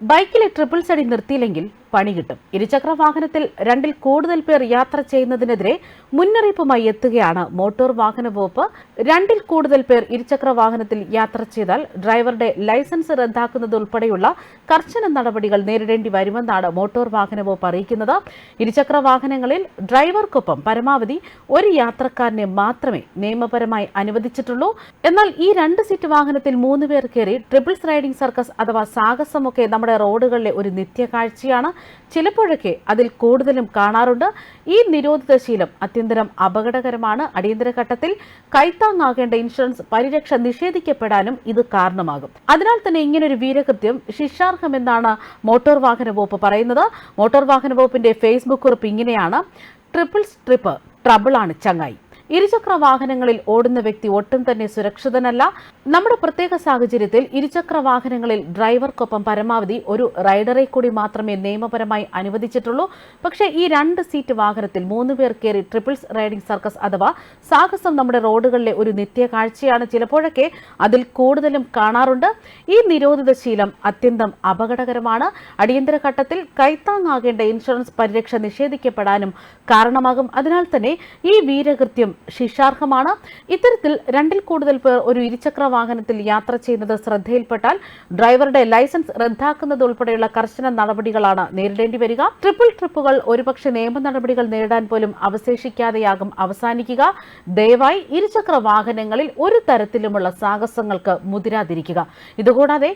ബൈക്കിലെ triple സടി നിർത്തിയില്ലെങ്കിൽ പണി കിട്ടും. ഇരുചക്ര വാഹനത്തിൽ രണ്ടിൽ കൂടുതൽ പേർ യാത്ര ചെയ്യുന്നതിനെതിരെ മുന്നറിയിപ്പുമായി എത്തുകയാണ് മോട്ടോർ വാഹന വകുപ്പ്. രണ്ടിൽ കൂടുതൽ പേർ ഇരുചക്ര വാഹനത്തിൽ യാത്ര ചെയ്താൽ ഡ്രൈവറുടെ ലൈസൻസ് റദ്ദാക്കുന്നത് ഉൾപ്പെടെയുള്ള കർശന നടപടികൾ നേരിടേണ്ടി വരുമെന്നാണ് മോട്ടോർ വാഹന വകുപ്പ് അറിയിക്കുന്നത്. ഇരുചക്ര വാഹനങ്ങളിൽ ഡ്രൈവർക്കൊപ്പം പരമാവധി ഒരു യാത്രക്കാരനെ മാത്രമേ നിയമപരമായി അനുവദിച്ചിട്ടുള്ളൂ. എന്നാൽ ഈ രണ്ട് സീറ്റ് വാഹനത്തിൽ മൂന്ന് പേർ കയറി ട്രിപ്പിൾസ് റൈഡിംഗ് സർക്കസ് അഥവാ സാഹസമൊക്കെ നമ്മുടെ റോഡുകളിലെ ഒരു നിത്യകാഴ്ചയാണ്. ചിലപ്പോഴൊക്കെ അതിൽ കൂടുതലും കാണാറുണ്ട്. ഈ നിരോധിത ശീലം അത്യന്തരം അപകടകരമാണ്. അടിയന്തര ഘട്ടത്തിൽ കൈത്താങ്ങാകേണ്ട ഇൻഷുറൻസ് പരിരക്ഷ നിഷേധിക്കപ്പെടാനും ഇത് കാരണമാകും. അതിനാൽ തന്നെ ഇങ്ങനൊരു വീരകൃത്യം ശിക്ഷാർഹമെന്നാണ് മോട്ടോർ വാഹന വകുപ്പ് പറയുന്നത്. മോട്ടോർ വാഹന വകുപ്പിന്റെ ഫേസ്ബുക്ക് കുറിപ്പ് ഇങ്ങനെയാണ്. ട്രിപ്പിൾ സ്ട്രിപ്പ് ട്രബിളാണ് ചങ്ങായി. ഇരുചക്ര വാഹനങ്ങളിൽ ഓടുന്ന വ്യക്തി ഒട്ടും തന്നെ സുരക്ഷിതനല്ല. നമ്മുടെ പ്രത്യേക സാഹചര്യത്തിൽ ഇരുചക്ര വാഹനങ്ങളിൽ ഡ്രൈവർക്കൊപ്പം പരമാവധി ഒരു റൈഡറെ കൂടി മാത്രമേ നിയമപരമായി അനുവദിച്ചിട്ടുള്ളൂ. പക്ഷേ ഈ രണ്ട് സീറ്റ് വാഹനത്തിൽ മൂന്ന് പേർ കയറി ട്രിപ്പിൾസ് റൈഡിംഗ് സർക്കസ് അഥവാ സാഹസം നമ്മുടെ റോഡുകളിലെ ഒരു നിത്യ കാഴ്ചയാണ് ചിലപ്പോഴൊക്കെ അതിൽ കൂടുതലും കാണാറുണ്ട്. ഈ നിരോധിത ശീലം അത്യന്തം അപകടകരമാണ്. അടിയന്തര ഘട്ടത്തിൽ കൈത്താങ്ങാകേണ്ട ഇൻഷുറൻസ് പരിരക്ഷ നിഷേധിക്കപ്പെടാനും കാരണമാകും. അതിനാൽ തന്നെ ഈ വീരകൃത്യം ശിക്ഷാർഹമാണ്. ഇത്തരത്തിൽ രണ്ടിൽ കൂടുതൽ പേർ ഒരു ഇരുചക്ര വാഹനത്തിൽ യാത്ര ചെയ്യുന്നത് ശ്രദ്ധയിൽപ്പെട്ടാൽ ഡ്രൈവറുടെ ലൈസൻസ് റദ്ദാക്കുന്നത് ഉൾപ്പെടെയുള്ള കർശന നടപടികളാണ് നേരിടേണ്ടി വരിക. ട്രിപ്പിൾ ട്രിപ്പുകൾ ഒരുപക്ഷെ നിയമ നടപടികൾ നേടാൻ പോലും അവശേഷിക്കാതെയാകും. അവസാനിക്കുക. ദയവായി ഇരുചക്ര വാഹനങ്ങളിൽ ഒരു തരത്തിലുമുള്ള സാഹസങ്ങൾക്ക് മുതിരാതിരിക്കുക. ഇതുകൂടാതെ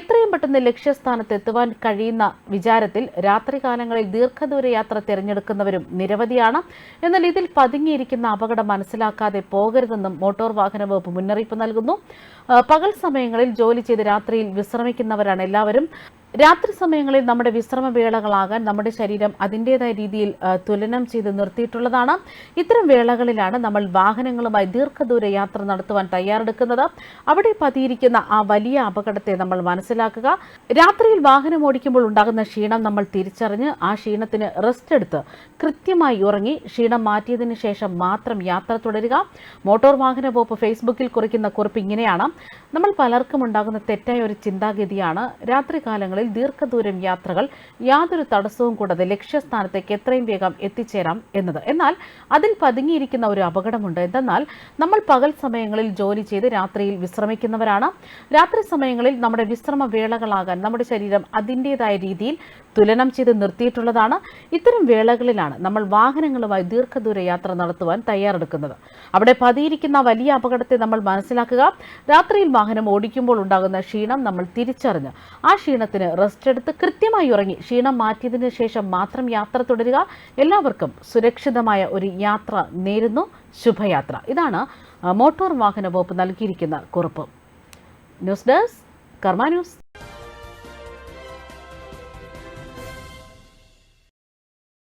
എത്രയും പെട്ടെന്ന് ലക്ഷ്യസ്ഥാനത്ത് എത്തുവാൻ കഴിയുന്ന വിചാരത്തിൽ രാത്രികാലങ്ങളിൽ ദീർഘദൂര യാത്ര തിരഞ്ഞെടുക്കുന്നവരും നിരവധിയാണ്. എന്നാൽ ഇതിൽ പതുങ്ങിയിരിക്കുന്ന അപകടം മനസ്സിലാക്കാതെ പോകരുതെന്നും മോട്ടോർ വാഹന വകുപ്പ് മുന്നറിയിപ്പ് നൽകുന്നു. പകൽ സമയങ്ങളിൽ ജോലി ചെയ്ത് രാത്രിയിൽ വിശ്രമിക്കുന്നവരാണ് എല്ലാവരും. രാത്രി സമയങ്ങളിൽ നമ്മുടെ വിശ്രമ വേളകളാകാൻ നമ്മുടെ ശരീരം അതിന്റെതായ രീതിയിൽ തുലനം ചെയ്ത് നിർത്തിയിട്ടുള്ളതാണ്. ഇത്തരം വേളകളിലാണ് നമ്മൾ വാഹനങ്ങളുമായി ദീർഘദൂര യാത്ര നടത്തുവാൻ തയ്യാറെടുക്കുന്നത്. അവിടെ പതിയിരിക്കുന്ന ആ വലിയ അപകടത്തെ നമ്മൾ മനസ്സിലാക്കുക. രാത്രിയിൽ വാഹനം ഓടിക്കുമ്പോൾ ഉണ്ടാകുന്ന ക്ഷീണം നമ്മൾ തിരിച്ചറിഞ്ഞ് ആ ക്ഷീണത്തിന് റെസ്റ്റ് എടുത്ത് കൃത്യമായി ഉറങ്ങി ക്ഷീണം മാറ്റിയതിന് ശേഷം മാത്രം യാത്ര തുടരുക. മോട്ടോർ വാഹന വകുപ്പ് ഫേസ്ബുക്കിൽ കുറിക്കുന്ന കുറിപ്പ് ഇങ്ങനെയാണ്. നമ്മൾ പലർക്കും ഉണ്ടാകുന്ന തെറ്റായ ഒരു ചിന്താഗതിയാണ് രാത്രികാലങ്ങളിൽ ദീർഘദൂരം യാത്രകൾ യാതൊരു തടസ്സവും കൂടാതെ ലക്ഷ്യസ്ഥാനത്തേക്ക് എത്രയും വേഗം എത്തിച്ചേരാം എന്നത്. എന്നാൽ അതിൽ പതുങ്ങിയിരിക്കുന്ന ഒരു അപകടമുണ്ട്. എന്തെന്നാൽ നമ്മൾ പകൽ സമയങ്ങളിൽ ജോലി ചെയ്ത് രാത്രിയിൽ വിശ്രമിക്കുന്നവരാണ്. രാത്രി സമയങ്ങളിൽ നമ്മുടെ വിശ്രമ വേളകളാകാൻ നമ്മുടെ ശരീരം അതിന്റെതായ രീതിയിൽ തുലനം ചെയ്ത് നിർത്തിയിട്ടുള്ളതാണ്. ഇത്തരം വേളകളിലാണ് നമ്മൾ വാഹനങ്ങളുമായി ദീർഘദൂര യാത്ര നടത്തുവാൻ തയ്യാറെടുക്കുന്നത്. അവിടെ പതിയിരിക്കുന്ന വലിയ അപകടത്തെ നമ്മൾ മനസ്സിലാക്കുക. രാത്രിയിൽ വാഹനം ഓടിക്കുമ്പോൾ ഉണ്ടാകുന്ന ക്ഷീണം നമ്മൾ തിരിച്ചറിഞ്ഞ്. ആ ക്ഷീണത്തിന് റെസ്റ്റ് എടുത്ത് കൃത്യമായി ഉറങ്ങി. ക്ഷീണം മാറ്റിയതിനു ശേഷം മാത്രം യാത്ര തുടരുക. എല്ലാവർക്കും സുരക്ഷിതമായ ഒരു യാത്ര നേരുന്നു. ശുഭയാത്ര. ഇതാണ് മോട്ടോർ വാഹന വകുപ്പ് നൽകിയിരിക്കുന്ന കുറിപ്പ്. News desk Karma news.